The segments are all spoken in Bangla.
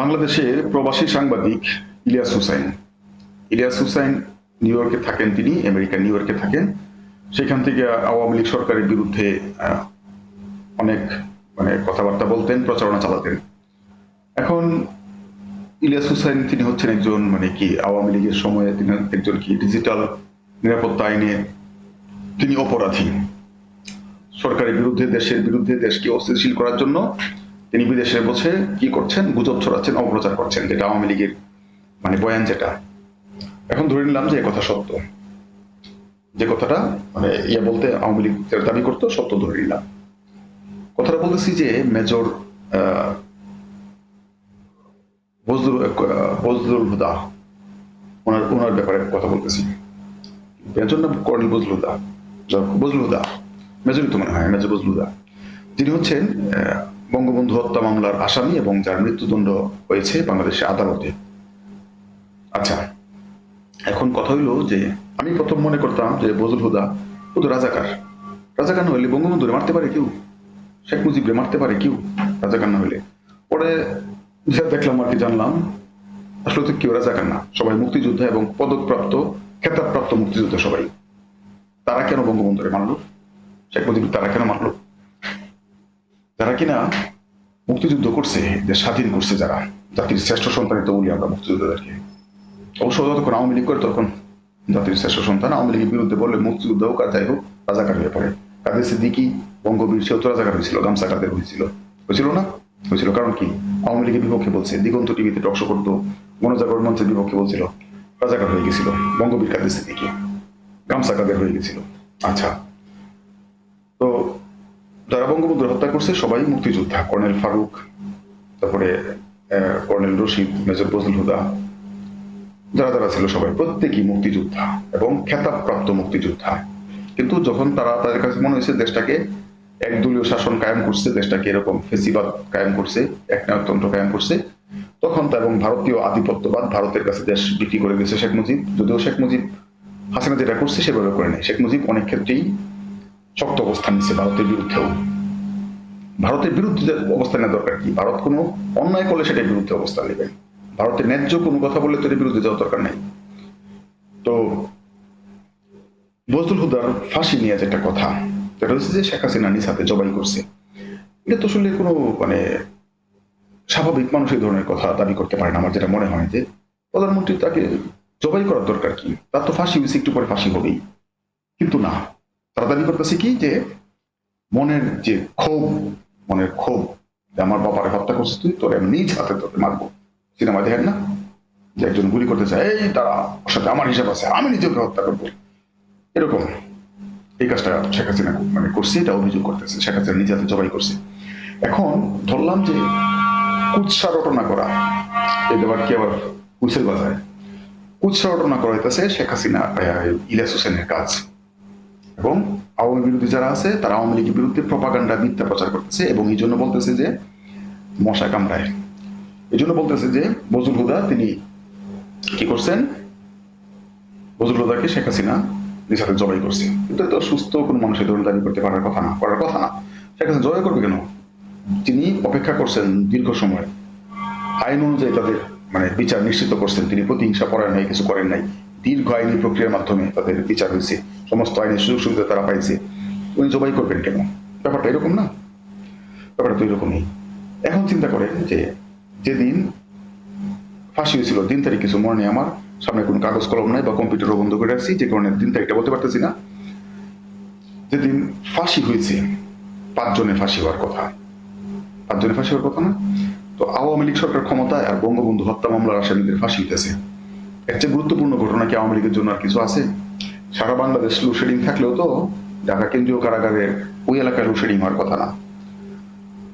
বাংলাদেশের প্রবাসী সাংবাদিক ইলিয়াস হুসাইন। ইলিয়াস হুসাইন নিউ ইয়র্কে থাকেন তিনি, আমেরিকা, নিউ ইয়র্কে থাকেন। সেখান থেকে আওয়ামী লীগ সরকারের বিরুদ্ধে অনেক মানে কথাবার্তা বলতেন, প্রচারণা চালাতেন। এখন ইলিয়াস হুসাইন তিনি হচ্ছেন একজন মানে কি, আওয়ামী লীগের সময়ে তিনি একজন কি ডিজিটাল নিরাপত্তা আইনে তিনি অপরাধী। সরকারের বিরুদ্ধে, দেশের বিরুদ্ধে দেশকে অস্থিতিশীল করার জন্য তিনি বিদেশে বসে কি করছেন? গুজব ছড়াচ্ছেন অপপ্রচার করছেন যেটা আওয়ামী লীগের মানে বয়ান যেটা। এখন ধরে নিলাম যে কথা সত্য। যে কথাটা মানে ইয়ে বলতে আওয়ামী লীগ যারা দাবি করতো সত্য ধরে নিলাম। কথাটা বলতেছি যে মেজর বজলুল আহ, হুদা ওনার ওনার ব্যাপারে কথা বলতেছি। মেজর না কর্নেল বজলুল হুদা? যাক, বজলুল হুদা। মেজরই তো মনে হয় মেজর বজলুল হুদা। যিনি হচ্ছেন বঙ্গবন্ধু হত্যা মামলার আসামি এবং যার মৃত্যুদণ্ড হয়েছে বাংলাদেশের আদালতে। আচ্ছা এখন কথা হইল যে আমি প্রথম মনে করতাম যে বজুল হুদা ও তো রাজাকার। রাজাকার না হইলে বঙ্গবন্ধুরে মারতে পারে কেউ? শেখ মুজিবরে মারতে পারে কেউ রাজাকার না হইলে? পরে যা দেখলাম আর কি, জানলাম, আসলে তো কেউ রাজাকার না। সবাই মুক্তিযোদ্ধা এবং পদকপ্রাপ্ত, খেতাবপ্রাপ্ত মুক্তিযোদ্ধা সবাই। তারা কেন বঙ্গবন্ধুরে মারলো? শেখ মুজিব তারা কেন মারলো? যারা কিনা মুক্তিযুদ্ধ করছে, দেশ স্বাধীন করছে যারা, জাতির শ্রেষ্ঠ সন্তানিত বলি আমরা মুক্তিযোদ্ধাদেরকে। অবশ্য যতক্ষণ আওয়ামী লীগ করে তখন জাতির শ্রেষ্ঠ সন্তান আওয়ামী লীগের বিরুদ্ধে বললে মুক্তিযুদ্ধ হোক আর যাই হোক, রাজাকার হয়ে পড়ে। কাদের সিদ্দিকি, বঙ্গবীর সেও তো রাজাকার হয়েছিল গামসা কাদের হয়েছিল? হয়েছিল না? হয়েছিল কারণ কি? আওয়ামী লীগের বিপক্ষে বলছে, দিগন্ত টিভিতে টকশো করতো, গণজাগরণ মঞ্চের বিপক্ষে বলছিল, রাজাকার হয়ে গেছিল, বঙ্গবীর কাদের সিদ্দিকি? গামসা কাদের হয়ে গেছিল? আচ্ছা। তো যারা বঙ্গবন্ধুর হত্যা করছে, সবাই মুক্তিযোদ্ধা, কর্নেল ফারুক, তারপরে কর্নেল রশিদ, মেজর বজলুল হুদা। যারা যারা ছিল সবাই, প্রত্যেকই মুক্তিযোদ্ধা এবং খেতাবপ্রাপ্ত মুক্তিযোদ্ধা। কিন্তু যখন তারা তাদের কাছে মনে হয়েছে দেশটাকে একদলীয় শাসন কায়েম করছে, দেশটাকে এরকম ফেসিবাদ কায়েম করছে, এক একনায়কতন্ত্র কায়েম করছে, তখন তা এবং ভারতীয় আধিপত্যবাদ ভারতের কাছে দেশ বিক্রি করে গেছে শেখ মুজিব। যদিও শেখ মুজিব হাসিনা যেটা করছে সেভাবে করে নেই। শেখ মুজিব অনেক ক্ষেত্রেই শক্ত অবস্থান নিচ্ছে ভারতের বিরুদ্ধেও। ভারতের বিরুদ্ধে অবস্থান নেওয়া দরকার কি? ভারত কোনো অন্যায় করলে সেটার বিরুদ্ধে অবস্থান নেবে। ভারতের ন্যায্য কোনো কথা বললে তো বিরুদ্ধে যাওয়ার দরকার নেই। তো বজলুল হুদার ফাঁসি নিয়ে যেটা কথা। সেটা হচ্ছে যে শেখ হাসিনা নিজ হাতে জবাই করছে। এটা তো আসলে কোনো মানে স্বাভাবিক মানুষ এই ধরনের কথা দাবি করতে পারে না, আমার যেটা মনে হয় যে প্রধানমন্ত্রী তাকে জবাই করার দরকার কি? তার তো ফাঁসি হয়েছে, একটু পরে ফাঁসি হবেই। কিন্তু না। তারা দাবি করতেছে কি যে, মনের যে ক্ষোভ, মনের ক্ষোভ, যে আমার বাবারে হত্যা করছিস তুই, তোর আমি নিজ হাতে তোকে মারবো। সিনেমা দেখেন না? যে একজন গুলি করতে চায়, এই তারা ওর সাথে আমার হিসাব আছে, আমি নিজেকে হত্যা করব। এরকম। এই কাজটা শেখ হাসিনা মানে করছে, এটা অভিযোগ করতেছে। শেখ হাসিনা নিজে হাতে জবাই করছে। এখন ধরলাম যে কুৎসা রটনা করা, এই ব্যাপার কি আবার হুইসেল বাজায়? কুৎসা রটনা করা হইতেছে শেখ হাসিনা ইলিয়াস হোসেনের কাজ। এবং আওয়ামী বিরোধী যারা আছে, তারা আওয়ামী লীগের বিরুদ্ধে প্রপাগান্ডা মিথ্যা প্রচার করতেছে এবং এই জন্য বলতেছে যে মশা কামড়ায়। এই জন্য বলতেছে যে বজুল হুদা, তিনি কি করছেন? বজুল হুদাকে শেখ হাসিনা হাতে জবাই করছে। কিন্তু এত সুস্থ কোনো মানুষ এই ধরনের দাবি করতে পারার কথা না, করার কথা না। শেখ হাসিনা জবাই করবে কেন? তিনি অপেক্ষা করছেন দীর্ঘ সময়। আইন অনুযায়ী তাদের মানে বিচার নিশ্চিত করছেন। তিনি প্রতিহিংসা করেন নাই, কিছু করেন নাই। দীর্ঘ আইনি প্রক্রিয়ার মাধ্যমে তাদের বিচার হয়েছে। সমস্ত আইনের সুযোগ সুবিধা তারা পাইছে। উনি জবাই করবেন কেন? ব্যাপারটা এরকম না? ব্যাপারটা তো এরকমই। এখন চিন্তা করেন যে যেদিন ফাঁসি হয়েছিল, দিন তারিখ কিছু মনে নেই আমার। সামনে কোনো কাগজ কলম নাই বা কম্পিউটারও বন্ধ করে আসছি যে কারণে দিন তারিখটা বলতে পারতেছি না। যেদিন ফাঁসি হয়েছে, পাঁচজনে ফাঁসি হওয়ার কথা। পাঁচজনে ফাঁসি হওয়ার কথা না? তো আওয়ামী লীগ সরকার ক্ষমতায় আর বঙ্গবন্ধু হত্যা মামলার আসামিদের ফাঁসি হইতেছে। এর চেয়ে গুরুত্বপূর্ণ ঘটনা কি আওয়ামী লীগের জন্য আর কিছু আছে? সারা বাংলাদেশ লোডশেডিং থাকলেও তো ঢাকা কেন্দ্রীয় কারাগারের ওই এলাকায় লোডশেডিং হওয়ার কথা না।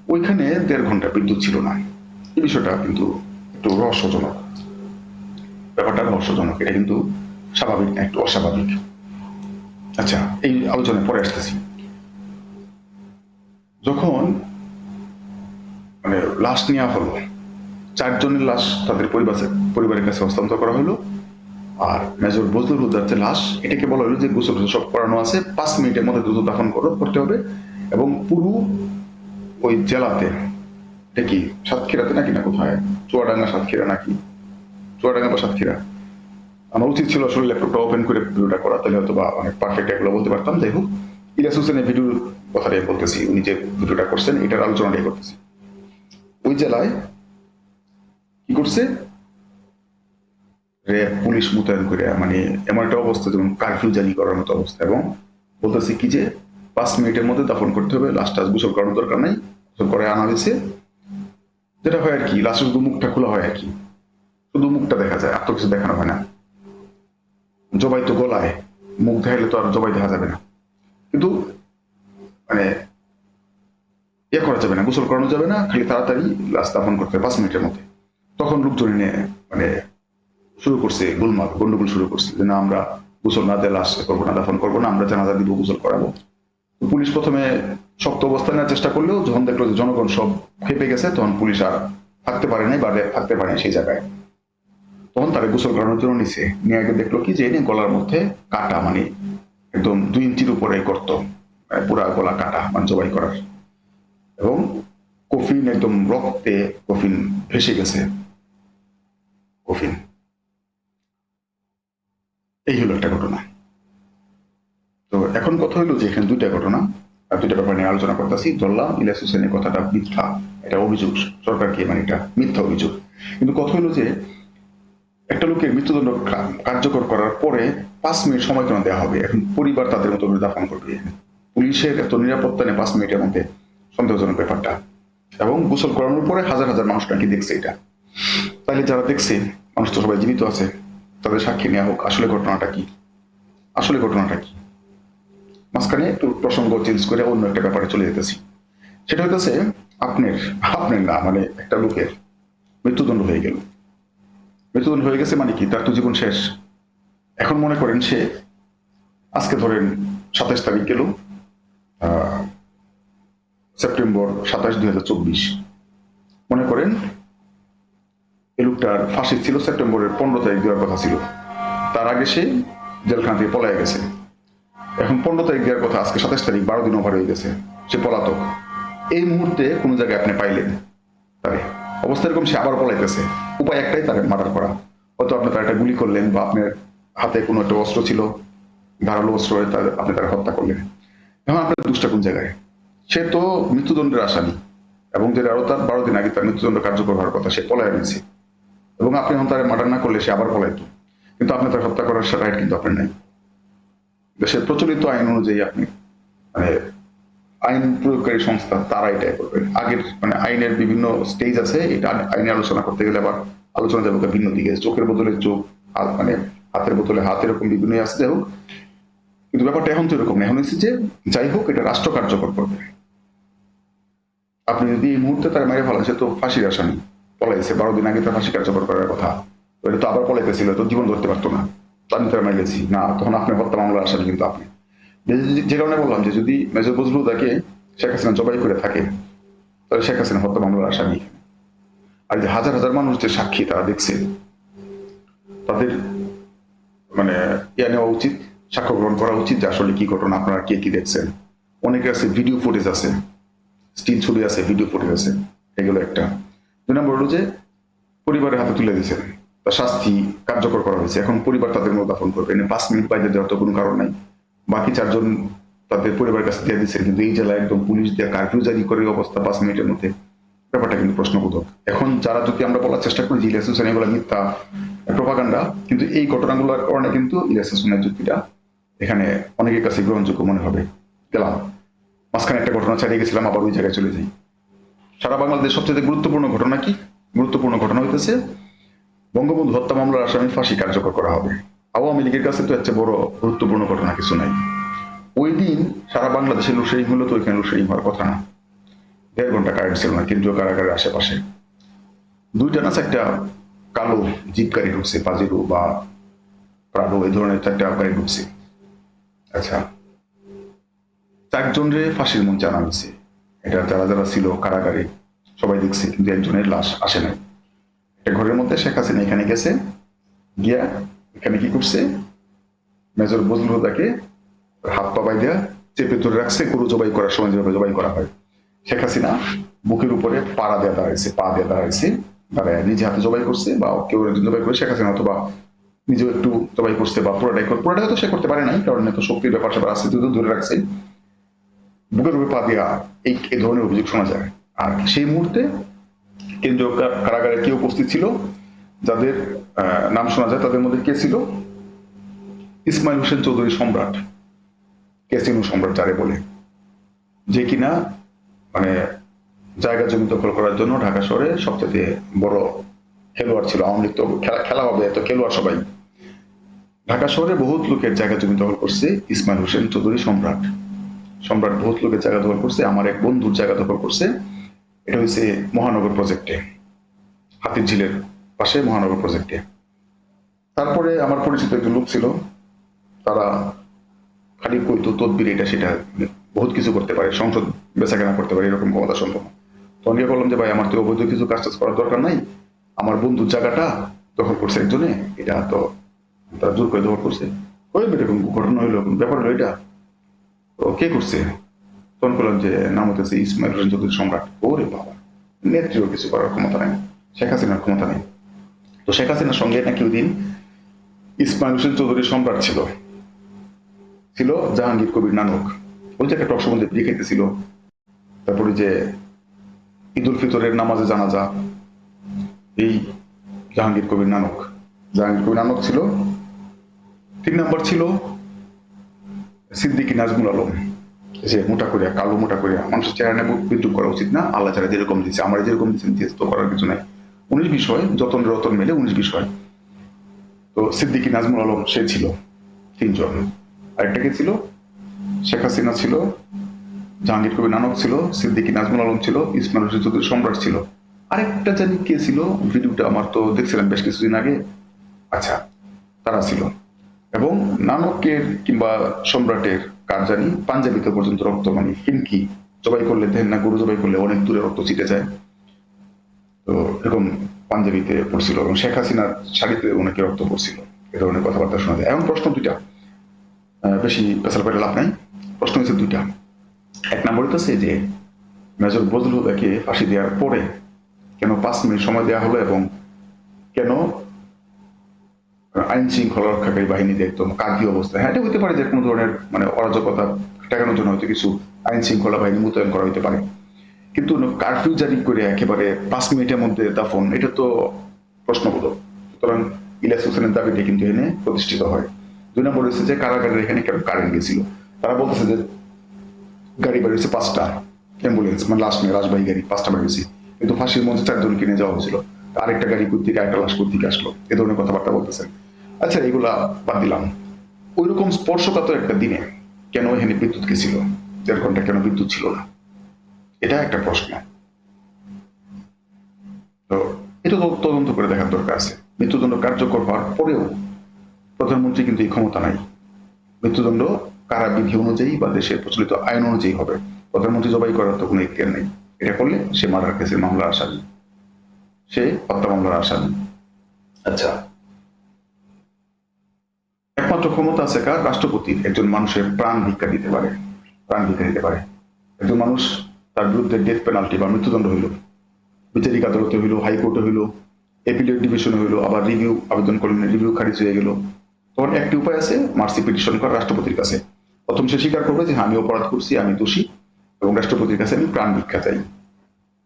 ওইখানে দেড় ঘণ্টা বিদ্যুৎ ছিল না। এই বিষয়টা কিন্তু একটু রহস্যজনক। ব্যাপারটা রহস্যজনক, এটা কিন্তু স্বাভাবিক না একটু অস্বাভাবিক। আচ্ছা এই আলোচনায় পরে আসতেছি। যখন মানে লাশ নেওয়া হলো, চারজনের লাশ তাদের পরিবারের কাছে হস্তান্তর করা হলো। আর মেজর বজলুর যে লাশ, এটাকে বলা হলো যে গোসল সব করানো আছে। পাঁচ মিনিটের মধ্যে দ্রুত দাফন করো, করতে হবে। এবং পুরো ওই জেলাতে, এটা কি সাতক্ষীরাতে নাকি না কোথায়? চুয়াডাঙ্গা সাতক্ষীরা নাকি? চুয়াডাঙ্গা বা সাতক্ষীরা? আমার উচিত ছিল আসলে ল্যাপটপটা ওপেন করে ভিডিওটা করা, তাহলে হয়তো বা অনেক পারফেক্ট এগুলো বলতে পারতাম। যাই হোক ইলিয়াস হোসেনের ভিডিওর কথাটাই বলতেছি, উনি যে ভিডিওটা করছেন, এটার আলোচনাটাই করতেছি। ওই জেলায় কি করছে? পুলিশ মোতায়েন করে মানে এমন একটা অবস্থা, যেমন কারফিউ জারি করার মতো অবস্থা। এবং বলতেছে কি যে, পাঁচ মিনিটের মধ্যে দাফন করতে হবে লাস্ট টাচ গোসল করানোর দরকার নাই, গোসল করে আনা হয়েছে। যেটা হয় আর কি লাস্টে শুধু মুখটা খোলা হয় আর কি। শুধু মুখটা দেখা যায়, আর তো কিছু দেখানো হয় না। জবাই তো গলায়, মুখ দেখাইলে তো আর জবাই দেখা যাবে না। কিন্তু মানে ইয়ে করা যাবে না, গোসল করানো যাবে না, খালি তাড়াতাড়ি লাশ দাফন করতে হবে পাঁচ মিনিটের মধ্যে। তখন লোকজন এনে মানে শুরু করছে, গোলমাল, গন্ডগোল শুরু করছে, যে না, আমরা গোসল না দিয়ে লাশ করব না, দাফন করব না, আমরা জানাজা দিব, গোসল করাবো। পুলিশ প্রথমে শক্ত অবস্থান নেওয়ার চেষ্টা করলেও যখন দেখল যে জনগণ সব খেপে গেছে, তখন পুলিশ আর থাকতে পারে নাই, বা থাকতে পারে সেই জায়গায়। তখন তারা গোসল করানোর জন্য নিছে নিয়ে আগে দেখল কি যে গলার মধ্যে কাটা মানে একদম দুই ইঞ্চির উপরে করত পুরা গলা কাটা মানে জবাই করার। এবং কফিন একদম রক্তে কফিন ভেসে গেছে। কফিন। এই হলো একটা ঘটনা। তো এখন কথা হলো যে এখানে দুইটা ঘটনা, আর দুইটা ব্যাপার নিয়ে আলোচনা করতেছি। ধরলাম ইলিয়াস হোসেনের কথাটা মিথ্যা, এটা অভিযোগ। সরকারকে মানে এটা মিথ্যা অভিযোগ? কিন্তু কথা হলো যে একটা লোকের মৃত্যুদণ্ড কার্যকর করার পরে পাঁচ মিনিট সময় কেন দেওয়া হবে। এখন পরিবার তাদের মতো দাফন করবে। পুলিশের এত নিরাপত্তা নেই পাঁচ মিনিটের মধ্যে সন্দেহজনক ব্যাপারটা। এবং গোসল করানোর পরে হাজার হাজার মানুষ নাকি দেখছে এটা। তাইলে যারা দেখছে, মানুষ তো সবাই জীবিত আছে। তাদের সাক্ষী নেওয়া হোক, আসলে ঘটনাটা কি? আসলে ঘটনাটা কি? মাঝখানে একটু প্রসঙ্গ চেঞ্জ করে অন্য একটা ব্যাপারে চলে যেতেছি। সেটা হইতেছে, আপনার আপনার না মানে একটা লোকের মৃত্যুদণ্ড হয়ে গেল। মৃত্যুদণ্ড হয়ে গেছে মানে কি? তার তো জীবন শেষ। এখন মনে করেন সে আজকে ধরেন সাতাশ তারিখ গেল সেপ্টেম্বর সাতাশ দুই মনে করেন এই লোকটার ফাঁসি ছিল সেপ্টেম্বরের পনেরো তারিখ দেওয়ার কথা ছিল। তার আগে সে জেলখানা থেকে গেছে। এখন পনেরো তারিখ দেওয়ার কথা, আজকে সাতাশ তারিখ, বারো দিন ওভার হয়ে গেছে। সে পলাতক। এই মুহূর্তে কোনো জায়গায় আপনি পাইলেন তারে। অবস্থা এরকম, সে আবার পলাইতেছে। উপায় একটাই তাকে মার্ডার করা। হয়তো আপনি তার একটা গুলি করলেন বা আপনার হাতে কোনো একটা অস্ত্র ছিল, ধারালো অস্ত্র তার আপনি তাকে হত্যা করলেন। এখন আপনার দুষ্টা কোন জায়গায়? সে তো মৃত্যুদণ্ডের আসামি এবং যেটা আরও তার বারো দিন আগে তার মৃত্যুদণ্ড কার্যকর হওয়ার কথা সে পলায় নিয়েছে এবং আপনি এখন তার মার্ডার না করলে সে আবার পলাইতো। কিন্তু আপনি তার হত্যা করার রাইট কিন্তু আপনার নাই। দেশের প্রচলিত আইন অনুযায়ী আপনি মানে আইন প্রয়োগকারী সংস্থা তারা এটা করবে। আগের মানে আইনের বিভিন্ন স্টেজ আছে, এটা আইনে আলোচনা করতে গেলে আবার আলোচনা যাবে ভিন্ন দিকে চোখের বদলে চোখ, হাত মানে হাতের বদলে হাত এরকম বিভিন্ন আছে, যাই হোক। কিন্তু ব্যাপারটা এখন তো এরকম এখন হচ্ছে যে যাই হোক, এটা রাষ্ট্র কার্যকর করবে। আপনি যদি এই মুহূর্তে তার মেরে ফেলেন, সে তো ফাঁসির আসামি। পলাইছে, বারো দিন আগে তার ফাঁসি কার্যকর করার কথা। এটা তো আবার পলাইতেছিল, তো জীবন ধরতে পারতো না। তো আমি তার মেরেছি না, তখন আপনি হত্যা মামলার আসামি কিন্তু আপনি। যে কারণে বললাম যে, যদি মেজর বজরুল তাকে শেখ হাসিনা জবাই করে থাকে, তাহলে শেখ হাসিনা হত্যা মামলার আসামি। আর যে হাজার হাজার মানুষ যে সাক্ষী, তারা দেখছে, তাদের মানে ইয়া নেওয়া উচিত, সাক্ষ্য গ্রহণ করা উচিত যে আসলে কি ঘটনা, আপনারা কে কি দেখছেন। অনেকে আছে, ভিডিও ফুটেজ আছে, স্টিল ছবি আছে, ভিডিও ফুটেজ আছে। এগুলো একটা। দুই নম্বর হলো যে পরিবারের হাতে তুলে দিয়েছেন তার শাস্তি কার্যকর করা হয়েছে। এখন পরিবার তাদের মতো দাফন করবে। এনে পাঁচ মিনিট বাইরে দেওয়ার তো কোনো কারণ নাই। বাকি চারজন তাদের পরিবারের কাছে দিয়ে দিচ্ছেন কিন্তু এই জেলায় একদম পুলিশ দিয়ে কারফিউ জারি করে অবস্থা পাঁচ মিনিটের মধ্যে। ব্যাপারটা কিন্তু প্রশ্নবোধক। এখন যারা যদি আমরা বলার চেষ্টা করি যে ইলিয়াস হোসেন এগুলো মিথ্যা প্রপাগান্ডা, কিন্তু এই ঘটনাগুলোর কারণে কিন্তু ইলিয়াস হোসেনের যুক্তিটা এখানে অনেকের কাছে গ্রহণযোগ্য মনে হবে। গেলাম। মাঝখানে একটা ঘটনা ছাড়িয়ে গেছিলাম, আবার ওই জায়গায় চলে যাই। সারা বাংলাদেশ সবচেয়ে গুরুত্বপূর্ণ ঘটনা কি? গুরুত্বপূর্ণ ঘটনা হইতেছে, বঙ্গবন্ধু হত্যা মামলার আসামি ফাঁসি কার্যকর করা হবে। আওয়ামী লীগের কাছে তো চেয়ে বড় গুরুত্বপূর্ণ ঘটনা কিছু নাই। ওই দিন সারা বাংলাদেশে লুসাইং হলো তো ওইখানে লুসাইং হওয়ার কথা না। দেড় ঘণ্টা কারেন্ট ছিল না কেন্দ্রীয় কারাগারের আশেপাশে। দুইটা না একটা কালো জিপ গাড়ি ঢুকছে, পাজিরো বা প্রাডো, এই ধরনের চারটা গাড়ি ঢুকছে। আচ্ছা চারজন রে ফাঁসির মঞ্চে আনা হয়েছে। এটা যারা যারা ছিল কারাগারে, সবাই দেখছে, কিন্তু একজনের লাশ আসে নাই। একটা ঘরের মধ্যে শেখ হাসিনা এখানে গেছে, গিয়া এখানে কি করছে? মেজর বজলুল তাকে হাত পা বাইদিয়া চেপে ধরে রাখছে, গরু জবাই করার সময় যেভাবে জবাই করা হয়। শেখ হাসিনা বুকের উপরে পাড়া দেওয়া দাঁড়াইছে, পা দেওয়া দাঁড়াইছে দাঁড়ায় নিজে হাতে জবাই করছে বা কেউ একজন জবাই করে শেখ হাসিনা অথবা নিজেও একটু জবাই করছে বা পুরোটাই পুরোটাই তো সে করতে পারে নাই, কারণ এত শক্তির ব্যাপার স্যাপার আছে ধরে রাখছে। বুকের উপরে পা দেওয়া এই এই ধরনের অভিযোগ শোনা যায়। আর সেই মুহূর্তে কেন্দ্রীয় কারাগারে কে উপস্থিত ছিল, যাদের নাম শোনা যায়, তাদের মধ্যে কে ছিল? ইসমাইল হোসেন চৌধুরী সম্রাট ক্যাসিনো সম্রাট যারে বলে। যে কিনা মানে জায়গা জমি দখল করার জন্য ঢাকা শহরে সবচেয়ে বড় খেলোয়াড় ছিল। আওয়ামী লীগ তো খেলা খেলা হবে, এত খেলোয়াড় সবাই। ঢাকা শহরে বহুত লোকের জায়গা জমি দখল করছে ইসমাইল হোসেন চৌধুরী সম্রাট। সম্রাট বহুত লোকের জায়গা দখল করছে, আমার এক বন্ধুর জায়গা দখল করছে। এটা হচ্ছে মহানগর প্রজেক্টে হাতির ঝিলের পাশে মহানগর প্রজেক্টে তারপরে আমার পরিচিত একজন লোক ছিল, তারা খালি কইতো তদবির এটা, সেটা বহুত কিছু করতে পারে, সংসদ বেচা কেনা করতে পারে, এরকম ক্ষমতা সম্ভব তো আমি বললাম যে, ভাই, আমার তো অবৈধ কিছু কাজ টাজ করার দরকার নাই। আমার বন্ধুর জায়গাটা দখল করছে একজনে, এটা তো তারা জোর করে দখল করছে। ওই এরকম ঘটনা হইল, ব্যাপার হলো এটা তো কে করছে? তখন বললাম যে, নাম হতেছে ইসমাইল হোসেন চৌধুরী সম্রাট। ওরে বাবা, নেত্রীও কিছু করার ক্ষমতা নাই, শেখ হাসিনার ক্ষমতা নেই। তো শেখ হাসিনার সঙ্গে নাকি ওই দিন ইসমাইল হোসেন চৌধুরী সম্রাট ছিল। ছিল জাহাঙ্গীর কবির নানক। ওই যে একটা টক দেখাইতেছিল। তারপরে যে ঈদ উল ফিতরের নামাজে জানাজা, এই জাহাঙ্গীর কবির নানক। জাহাঙ্গীর কবির নানক ছিল তিন নম্বর ছিল সিদ্দিকী নাজমুল আলম, যে মোটা করিয়া, কালো মোটা করিয়া মানুষের চেহারা নিয়ে বিদ্রুপ করা উচিত না, আল্লাহ যারা যেরকম দিচ্ছে আমরা যেরকম দিচ্ছেন দিয়েছে তো করার কিছু নাই। উনিশ বিষয় যতন রতন মেলে উনিশ বিষয় তো সিদ্দিকী নাজমুল আলম, সে ছিল তিনজন। আরেকটা কে ছিল? শেখ হাসিনা ছিল, জাহাঙ্গীর কবি নানক ছিল, সিদ্দিকী নাজমুল আলম ছিল, ইসমাইল হোসেন চৌধুরী সম্রাট ছিল। আরেকটা জানি কে ছিল, ভিডিওটা আমার তো দেখছিলাম বেশ কিছুদিন আগে। আচ্ছা তারা ছিল। এবং নানকের কিংবা সম্রাটের কার জানি পাঞ্জাবিতে পর্যন্ত রক্ত মানে ফিনকি, জবাই করলে দেন না, গরু জবাই করলে অনেক দূরে রক্ত ছিটে যায়। তো এরকম পাঞ্জাবিতে পড়ছিল এবং শেখ হাসিনার শাড়িতে অনেকে রক্ত পড়ছিল। এ ধরনের কথাবার্তা শোনা যায়। এখন প্রশ্ন দুইটা। বেশি পেশাল করে লাভ নাই। প্রশ্ন হচ্ছে দুইটা। এক নম্বর হচ্ছে যে মেজর বজলু হুদাকে ফাঁসি দেওয়ার পরে কেন পাঁচ মিনিট সময় দেওয়া হলো এবং কেন আইন শৃঙ্খলা রক্ষাকারী বাহিনীতে একদম কাকি অবস্থা। হ্যাঁ এটা হতে পারে যে কোনো ধরনের মানে অরাজকতা ঠেকানোর জন্য হয়তো কিছু আইন শৃঙ্খলা বাহিনী মোতায়েন করা হতে পারে। কিন্তু কারফিউ জারি করে একেবারে পাঁচ মিনিটের মধ্যে দাফন, এটা তো প্রশ্নবোধক। সুতরাং ইলিয়াস হোসেনের দাবিটা কিন্তু এনে প্রতিষ্ঠিত হয়। দুই নম্বর হচ্ছে যে কারাগারের এখানে কেন কারেন্ট গেছিল? তারা বলতেছে যে গাড়ি বাড়ি বেরিয়েছে পাঁচটা, অ্যাম্বুলেন্স মানে লাশ নিয়ে রাজবাহী গাড়ি পাঁচটা বাড়ি বেরিয়েছে কিন্তু ফাঁসির মধ্যে চারজন কিনে যাওয়া হয়েছিল। আরেকটা গাড়ি কোথ থেকে একটা লাশ কোথ থেকে আসলো। এ ধরনের কথাবার্তা বলতেছেন। আচ্ছা এগুলা বাদ দিলাম। ওই রকম স্পর্শকাতর একটা দিনে কেন এখানে বিদ্যুৎ গেছিল? দেড় ঘণ্টা কেন বিদ্যুৎ ছিল না? এটা একটা প্রশ্ন। তো এটা তো তদন্ত করে দেখার দরকার আছে। মৃত্যুদণ্ড কার্যকর হওয়ার পরেও প্রধানমন্ত্রী কিন্তু এই ক্ষমতা নাই। মৃত্যুদণ্ড কারা বিধি অনুযায়ী বা দেশের প্রচলিত আইন অনুযায়ী হবে। প্রধানমন্ত্রী জবাই করার তো কোনো ইতিহার নেই। এটা করলে সে মার্ডার কেসের মামলার আসামি। সে হত্যা মামলার আসামি। আচ্ছা একমাত্র ক্ষমতা আছে কার? রাষ্ট্রপতির একজন মানুষের প্রাণ ভিক্ষা দিতে পারে। প্রাণ ভিক্ষা দিতে পারে। একজন মানুষ তার বিরুদ্ধে ডেথ পেনাল্টি বা মৃত্যুদণ্ড হইল। বিচারিক আদালতে হইল হাইকোর্টে হইল এপিলেট ডিভিশনে হইল আবার রিভিউ আবেদন করলেন রিভিউ খারিজ হয়ে গেল। তখন একটি উপায় আছে মার্সি পিটিশন করা রাষ্ট্রপতির কাছে। প্রথম সে স্বীকার করবে যে হ্যাঁ, আমি অপরাধ করছি আমি দোষী এবং রাষ্ট্রপতির কাছে আমি প্রাণ ভিক্ষা চাই।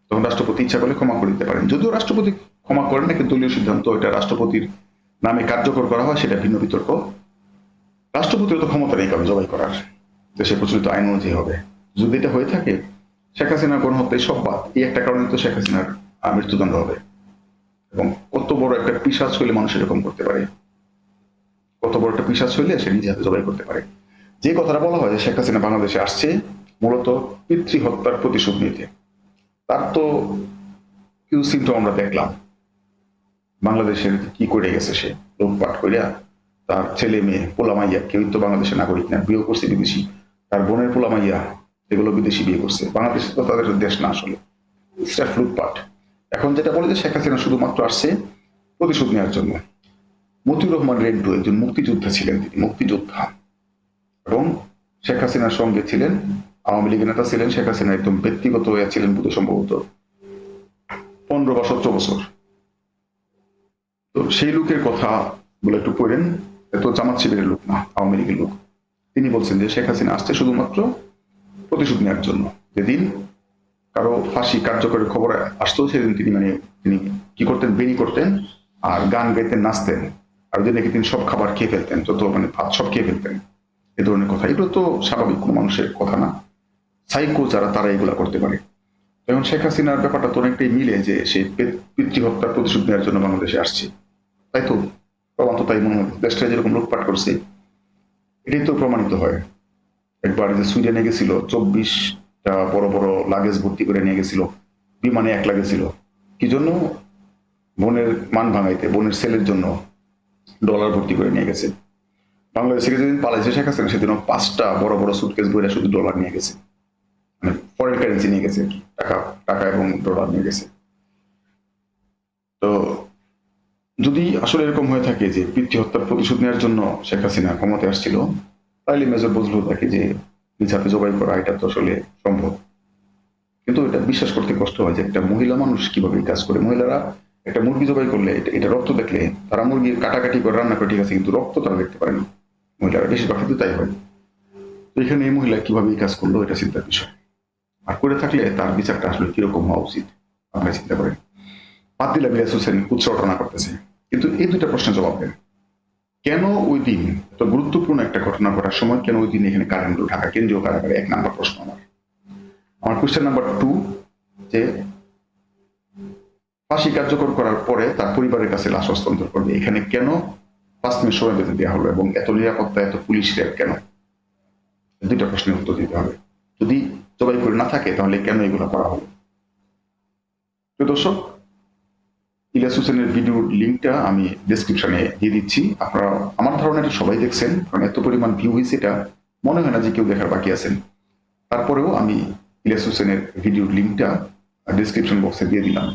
তখন রাষ্ট্রপতি ইচ্ছা করলে ক্ষমা করে দিতে পারেন। যদিও রাষ্ট্রপতি ক্ষমা করেন নাকি দলীয় সিদ্ধান্ত এটা রাষ্ট্রপতির নামে কার্যকর করা হয় সেটা ভিন্ন বিতর্ক। রাষ্ট্রপতির তো ক্ষমতা নেই কাউকে জবাই করার। দেশে প্রচলিত আইন অনুযায়ী হবে। যদি এটা হয়ে থাকে, শেখ হাসিনার গণহত্যায় সব বাদ। এই একটা কারণে তো শেখ হাসিনার মৃত্যুদণ্ড হবে। এবং কত বড় একটা পিসাজ হইলে মানুষ এরকম করতে পারে। কত বড় একটা পিসাজ হইলে সে নিজে হাতে জবাই করতে পারে। যে কথাটা বলা হয় যে শেখ হাসিনা বাংলাদেশে আসছে, মূলত পিতৃ হত্যার প্রতিশোধ নিতে। তার তো কিছু আমরা দেখলাম। বাংলাদেশের কি করে গেছে সে? লুটপাট করিয়া তার ছেলে মেয়ে পোলামাইয়া, কেউ তো বাংলাদেশের নাগরিক না, বিয়ে করছে বিদেশি। তার বোনের পোলামাইয়া এগুলো বিদেশি বিয়ে করছে। বাংলাদেশ তো তাদের দেশ না আসলে। স্রেফ লুটপাট। এখন যেটা বলে যে শেখ হাসিনা শুধুমাত্র আসছে প্রতিশোধ নেওয়ার জন্য। মতিউর রহমান রেন্টু একজন মুক্তিযোদ্ধা ছিলেন তিনি, মুক্তিযোদ্ধা। এবং শেখ হাসিনার সঙ্গে ছিলেন, আওয়ামী লীগের নেতা ছিলেন, শেখ হাসিনা একদম ব্যক্তিগত হয়ে ছিলেন বুধ সম্ভবত। পনেরো বা সতেরো বছর। তো সেই লোকের কথা বলে একটু পড়েন। এত জামাত শিবিরের লোক না, আওয়ামী লীগের লোক। তিনি বলছেন যে শেখ হাসিনা আসছে শুধুমাত্র প্রতিশোধ নেওয়ার জন্য। যেদিন কারও ফাঁসি কার্যকরের খবর আসতো, সেদিন তিনি মানে তিনি কি করতেন? বেনি করতেন আর গান গাইতেন, নাচতেন। আর ওদিন নাকি তিনি সব খাবার খেয়ে ফেলতেন? যত মানে ভাত সব খেয়ে ফেলতেন। এ ধরনের কথা। এগুলো তো স্বাভাবিক, কোনো মানুষের কথা না। সাইকো যারা, তারা এগুলা করতে পারে। এখন শেখ হাসিনার ব্যাপারটা তো অনেকটাই মিলে যে সে পিতৃহত্যার প্রতিশোধ নেওয়ার জন্য বাংলাদেশে আসছে। তাই তো? প্রমাণ তো তাই মনে হয়। দেশটা যেরকম লুটপাট করছে, এটাই তো প্রমাণিত হয়। একবার যে সুইডেনে গেছিল, চব্বিশটা বড় বড় লাগেজ ভর্তি করে নিয়ে গেছিল, বিমানে এক লাগেছিল কি জন্য? বোনের মান ভাঙাইতে, বোনের সেলের জন্য ডলার ভর্তি করে নিয়ে গেছে। বাংলাদেশ থেকে যেদিন পালাইছে শেখ হাসিনা, সেদিনও পাঁচটা বড় বড় সুটকেস বইরা শুধু ডলার নিয়ে গেছে। মানে ফরেন কারেন্সি নিয়ে গেছে টাকা টাকা এবং ডলার নিয়ে গেছে। তো যদি আসলে এরকম হয়ে থাকে যে পিতৃ হত্যার প্রতিশোধ নেওয়ার জন্য শেখ হাসিনা ক্ষমতায় আসছিল, তাহলে মেজর বজলু থাকে যে নিজ জবাই করা, এটা তো আসলে সম্ভব। কিন্তু এটা বিশ্বাস করতে কষ্ট হয় যে একটা মহিলা মানুষ কীভাবে কাজ করে? মহিলারা একটা মুরগি জবাই করলে, এটা রক্ত দেখলে তারা মুরগি কাটাকাটি করে, রান্না করে, ঠিক আছে, কিন্তু রক্ত তারা দেখতে পারে না। মহিলারা বেশিরভাগ ক্ষেত্রে তাই হয়। তো এখানে এই মহিলা কীভাবে এই কাজ করল, এটা চিন্তার বিষয়। আর করে থাকলে তার বিচারটা আসলে কীরকম হওয়া উচিত, আপনারা চিন্তা করেন। বিলাস হোসেন উৎসর্টনা করতেছে। কিন্তু এই দুইটা প্রশ্নের জবাব দেন। কেন ওই দিন? এত গুরুত্বপূর্ণ একটা ঘটনা ঘটার সময় কেন ওই দিন এখানে কারেন্ট ঢাকা? কেন্দ্রীয় কারাগারে এক নাম্বার প্রশ্ন আমার। আমার কোয়েশ্চেন নাম্বার টু, যে ফাঁসি কার্যকর করার পরে তার পরিবারের কাছে লাশ হস্তান্তর করবে। এখানে কেন পাঁচ মিনিট সময় বেঁধে দেওয়া হলো এবং এত নিরাপত্তা, এত পুলিশ র্যাব কেন? দুইটা প্রশ্নের উত্তর দিতে হবে। যদি জবাই করে না থাকে, তাহলে কেন এগুলো করা হলো? প্রিয় দর্শক ইলিয়াস হোসেনের ভিডিওর লিঙ্কটা আমি ডিসক্রিপশনে দিয়ে দিচ্ছি। আপনারা আমার ধারণা এটা সবাই দেখছেন, কারণ এত পরিমাণ ভিউ হয়েছে এটা, মনে হয় না যে কেউ দেখার বাকি আছেন। তারপরেও আমি ইলিয়াস হোসেনের ভিডিওর লিঙ্কটা ডিসক্রিপশন বক্সে দিয়ে দিলাম।